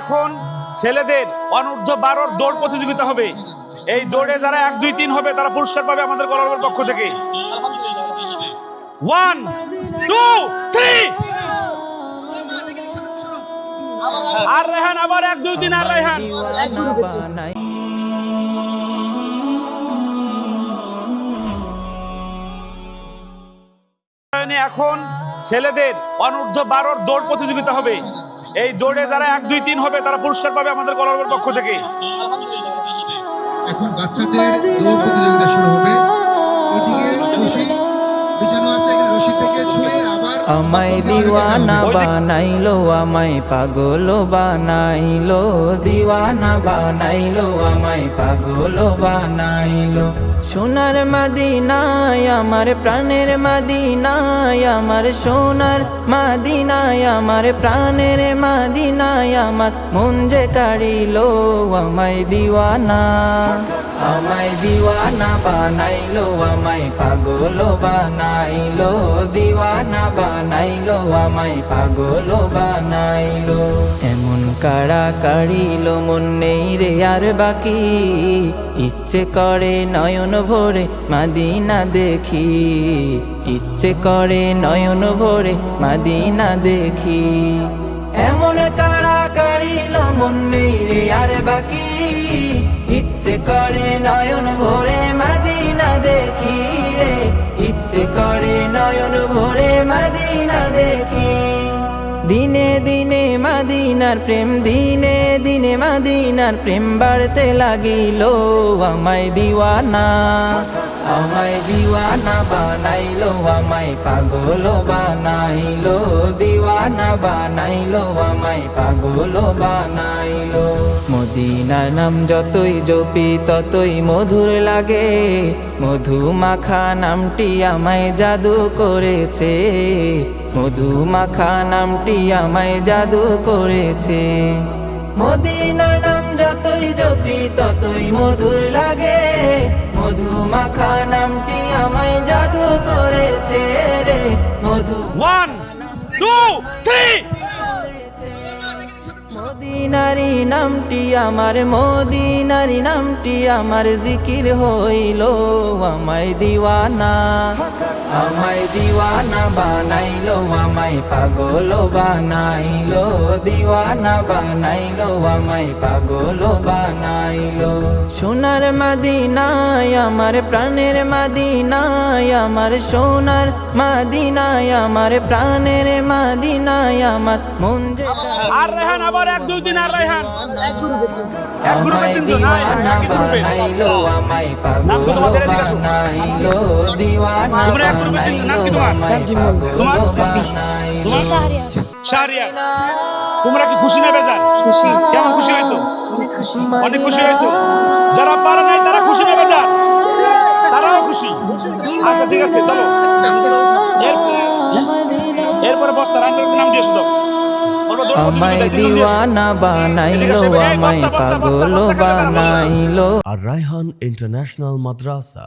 এখন ছেলেদের অনূর্ধ্ব বারোর দৌড় প্রতিযোগিতা হবে। এই দৌড়ে যারা এক, দুই, তিন হবে, তারা পুরস্কার পাবে আমাদের কলমের পক্ষ থেকে। ওয়ান টু থ্রি আর রেহান, আবার এক, দুই, তিন, আর রেহান। এখন ছেলেদের অনূর্ধ্ব বারোর দৌড় প্রতিযোগিতা হবে। এই দৌড়ে যারা এক, দুই, তিন হবে, তারা পুরস্কার পাবে আমাদের কলমের পক্ষ থেকে। এখন বাচ্চাদের দৌড় প্রতিযোগিতা শুরু হবে। এদিকে রশি, বিছানো আছে এখানে রশি থেকে ছুঁড়ে আমায় দিওয়ানা বানাইলো, আমায় পাগল বানাইলো। দিওয়ানা বানাইলো, আমায় পাগল বানাইলো। সোনার মাদিনায়, আমার প্রাণের মাদিনায়, আমার সোনার মাদিনায়, আমার প্রাণের মাদিনায়, আমার মন যে কাড়িলো, আমায় দিওয়ানা। আমায় দিওয়ানা বানাইলো, আমায় পাগল বানাইলো। দিওয়ানা বানাইলো, আমায় পাগল বানাইলো। এমন কাড়া কাড়িলো মন নেই রে আর বাকি। ইচ্ছে করে নয়ন ভরে মাদিনা দেখি। ইচ্ছে করে নয়ন ভরে মাদিনা দেখি। এমন কাড়া কাড়িলো মন নেই রে আর বাকি। ইচ্ছে করে নয়ন ভরে মাদিনা দেখি রে। ইচ্ছে করে মাদিনা দেখি দিনে দিনে মাদিনার প্রেম, দিনে দিনে মাদিনার প্রেম বাড়তে লাগিল। আমায় দিওয়ানা আমায় দিওয়ানা বানাইলো, আমায় পাগল বানাইলো। দিওয়ানা বানাইলো, আমায় পাগল বানাইলো। মদিনার নাম যতই জপি, ততই মধুর লাগে। মধু মাখা নামটি আমায় জাদু করেছে। মধু মাখা নামটি আমায় জাদু করেছে। মদিনার নাম যতই জপি, ততই মধুর লাগে। মধু মাখা নামটি আমায় জাদু করেছে রে, মধু ওয়ান টু থ্রি মদিনারি নামটি আমার মদিনারি নামটি আমার জিকির হইল আমায় দিওয়ানা। আমায় দিওয়ানা বানাইলো আমায় পাগল বানাইলো। দিওয়ানা বানাইলো আমায় পাগল বানাইলো। সোনার মাদিনায় আমার প্রাণের মাদিনায় আমার সোনার মাদিনায় আমার প্রাণের মাদিনায় আমার মন যে আর রেহান আবার এক দুই তিন আর রেহান। এক গ্রুপে। বানাইলো আমায় পাগল। বানাইলো দিওয়ানা তোমরা কি খুশি নেবে যান খুশি কেমন খুশি হয়েছো অনেক খুশি হয়েছো যারা পারে নাই তারা খুশি নেবে যান তারাও খুশি আচ্ছা ঠিক আছে চলো এরপরে বস্তা রান্নার নাম দিয়ে। বানাইলো আর রায়হান ইন্টারন্যাশনাল মাদ্রাসা